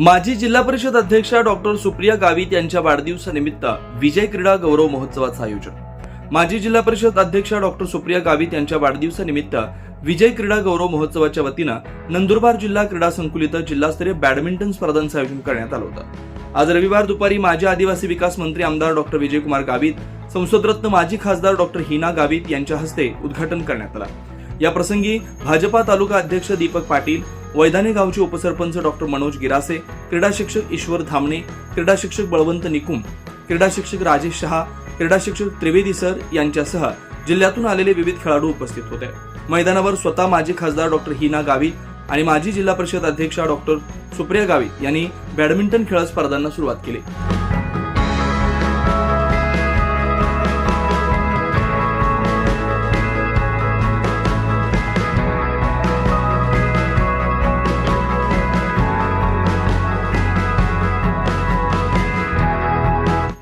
माजी जिल्हा परिषद अध्यक्षा डॉक्टर सुप्रिया गावित यांच्या वाढदिवसानिमित्त विजय क्रीडा गौरव महोत्सवाचं आयोजन. माजी जिल्हा परिषद अध्यक्षा डॉक्टर सुप्रिया गावित यांच्या वाढदिवसानिमित्त विजय क्रीडा गौरव महोत्सवाच्या वतीनं नंदुरबार जिल्हा क्रीडा संकुल इथं जिल्हास्तरीय बॅडमिंटन स्पर्धांचं आयोजन करण्यात आलं होतं. आज रविवार दुपारी माजी आदिवासी विकास मंत्री आमदार डॉक्टर विजयकुमार गावित संसदरत्न माजी खासदार डॉक्टर हिना गावित यांच्या हस्ते उद्घाटन करण्यात आलं. या प्रसंगी भाजपा तालुका अध्यक्ष दीपक पाटील वैधाने गावचे उपसरपंच डॉक्टर मनोज गिरासे क्रीडा शिक्षक ईश्वर धामणे क्रीडा शिक्षक बळवंत निकुम क्रीडा शिक्षक राजेश शहा क्रीडा शिक्षक त्रिवेदी सर यांच्यासह जिल्ह्यातून आलेले विविध खेळाडू उपस्थित होते. मैदानावर स्वतः माजी खासदार डॉक्टर हिना गावी आणि माजी जिल्हा परिषद अध्यक्षा डॉक्टर सुप्रिया गावी यांनी बॅडमिंटन खेळ स्पर्धांना सुरुवात केली.